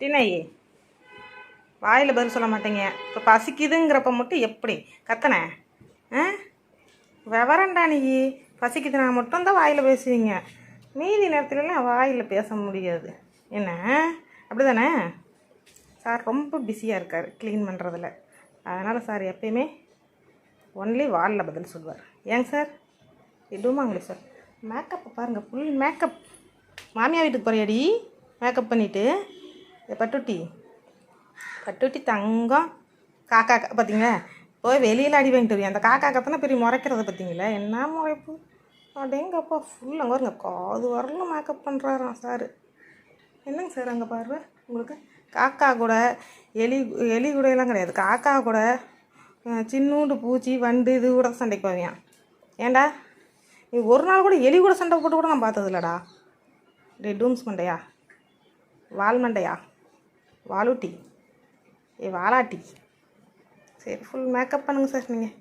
டினையே வாயில் பதில் சொல்ல மாட்டீங்க. இப்போ பசிக்குதுங்கிறப்ப மட்டும் எப்படி? கத்தனை ஆ? விவரண்டா நீ. பசிக்குதுனா மட்டும்தான் வாயில் பேசுவீங்க. மீதி நேரத்துலலாம் வாயில் பேச முடியாது. என்ன? அப்படி தானே சார் ரொம்ப பிஸியாக இருக்கார் க்ளீன் பண்ணுறதில் அதனால் சார் எப்பயுமே ஒன்லி வாலில் பதில் சொல்லுவார். ஏங்க சார்? இதுமாங்களே சார்? மேக்கப்பை பாருங்கள் ஃபுல் மேக்கப் மாமியா வீட்டுக்கு போறியாடி? மேக்கப் பண்ணிவிட்டு பட்டுட்டி. பட்டுட்டி தங்கம் காக்கா பார்த்தீங்களா போய் வெளியில் அடி வாங்கிட்டு வருவியா அந்த காக்கா கத்தனை பெரிய முறைக்கிறத பார்த்தீங்களா என்ன முறைப்பு? அப்படிங்கப்பா ஃபுல் அங்கே வருங்க காது வரலும் மேக்கப் பண்ணுறாராம் சார் என்னங்க சார் அங்கே பாரு உங்களுக்கு காக்கா கூட எலி எலி கூட எல்லாம் கிடையாது. காக்கா கூட சின்னூண்டு பூச்சி வண்டு இது கூட சண்டைக்கு போவியான் ஏன்டா நீ ஒரு நாள் கூட எலி கூட சண்டை போட்டு கூட நான் பார்த்தது இல்லைடா டே டூம்ஸ் மண்டையா? வால் மண்டையா? வாலூட்டி. ஏ வாலாட்டி. சரி ஃபுல் மேக்கப் பண்ணுங்கள் சார் நீங்கள்